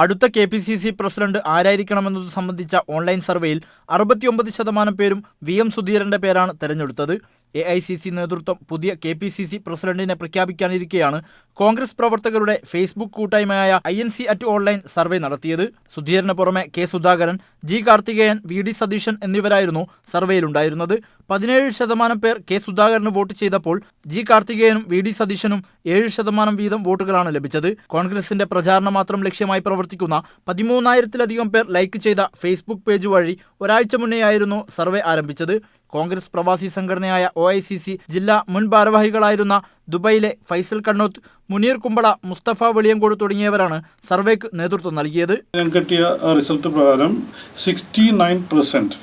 അടുത്ത K P C C president ആരായിരിക്കണമെന്നത് സംബന്ധിച്ച online സർവേയിൽ അറുപത്തിയൊമ്പത് ശതമാനം പേരും വി എം സുധീരന്റെ പേരാണ് തെരഞ്ഞെടുത്തത്. എ ഐ സി സി നേതൃത്വം പുതിയ കെ പി സി സി പ്രസിഡന്റിനെ പ്രഖ്യാപിക്കാനിരിക്കെയാണ് കോൺഗ്രസ് പ്രവർത്തകരുടെ ഫേസ്ബുക്ക് കൂട്ടായ്മയായ I N C at online survey നടത്തിയത്. സുധീരന് പുറമെ K Sudhakaran G Karthikeyan V D Satheesan എന്നിവരായിരുന്നു സർവേയിലുണ്ടായിരുന്നത്. പതിനേഴ് ശതമാനം പേർ കെ സുധാകരന് വോട്ട് ചെയ്തപ്പോൾ ജി കാർത്തികേയനും വി ഡി സതീശനും ഏഴ് ശതമാനം വീതം വോട്ടുകളാണ് ലഭിച്ചത്. കോൺഗ്രസിന്റെ പ്രചാരണം മാത്രം ലക്ഷ്യമായി പ്രവർത്തിക്കുന്ന പതിമൂന്നായിരത്തിലധികം പേർ ലൈക്ക് ചെയ്ത ഫേസ്ബുക്ക് പേജ് വഴി ഒരാഴ്ച മുന്നെയായിരുന്നു സർവേ ആരംഭിച്ചത്. കോൺഗ്രസ് പ്രവാസി സംഘടനയായ ഒ ഐ സി സി ജില്ലാ മുൻ ഭാരവാഹികളായിരുന്ന ദുബൈയിലെ ഫൈസൽ കണ്ണൂത്ത് മുനീർ കുമ്പള മുസ്തഫ വെളിയങ്കോട് തുടങ്ങിയവരാണ് സർവേക്ക് നേതൃത്വം നൽകിയത്. ഞാൻ കിട്ടിയ റിസൾട്ട് പ്രകാരം sixty nine percent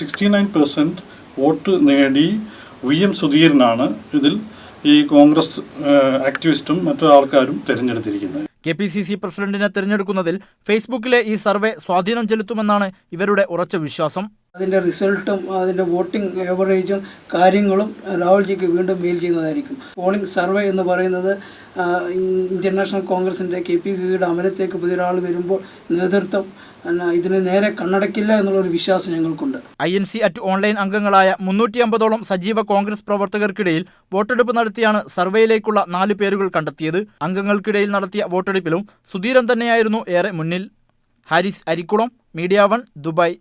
sixty nine percent vote നേടി വി എം സുധീരനാണ് ഇതിൽ ഈ കോൺഗ്രസ് ആക്ടിവിസ്റ്റും മറ്റു ആൾക്കാരും തിരഞ്ഞെടുത്തിരിക്കുന്നത്. കെ പി സി സി പ്രസിഡന്റിനെ തിരഞ്ഞെടുക്കുന്നതിൽ ഫേസ്ബുക്കിലെ ഈ സർവേ സ്വാധീനം ചെലുത്തുമെന്നാണ് ഇവരുടെ ഉറച്ച വിശ്വാസം. അതിന്റെ റിസൾട്ടും അതിന്റെ വോട്ടിംഗ് എവറേജും കാര്യങ്ങളും രാഹുൽജിക്ക് വീണ്ടും മെയിൽ ചെയ്യുന്നതായിരിക്കും പോളിംഗ് സർവേ എന്ന് പറയുന്നത് ഇന്ത്യൻ നാഷണൽ കോൺഗ്രസിന്റെ കെ പി സി സിയുടെ അമരത്തേക്ക് പുതിയൊരാൾ വരുമ്പോൾ നേതൃത്വം ഇതിന് നേരെ കണ്ണടക്കില്ല എന്നുള്ളൊരു വിശ്വാസം ഞങ്ങൾക്കുണ്ട്. I N C at online അംഗങ്ങളായ മുന്നൂറ്റി അമ്പതോളം സജീവ കോൺഗ്രസ് പ്രവർത്തകർക്കിടയിൽ വോട്ടെടുപ്പ് നടത്തിയാണ് സർവേയിലേക്കുള്ള നാല് പേരുകൾ കണ്ടെത്തിയത്. അംഗങ്ങൾക്കിടയിൽ നടത്തിയ വോട്ടെടുപ്പിലും സുധീരൻ തന്നെയായിരുന്നു ഏറെ മുന്നിൽ. Haris Arikkulam media one Dubai.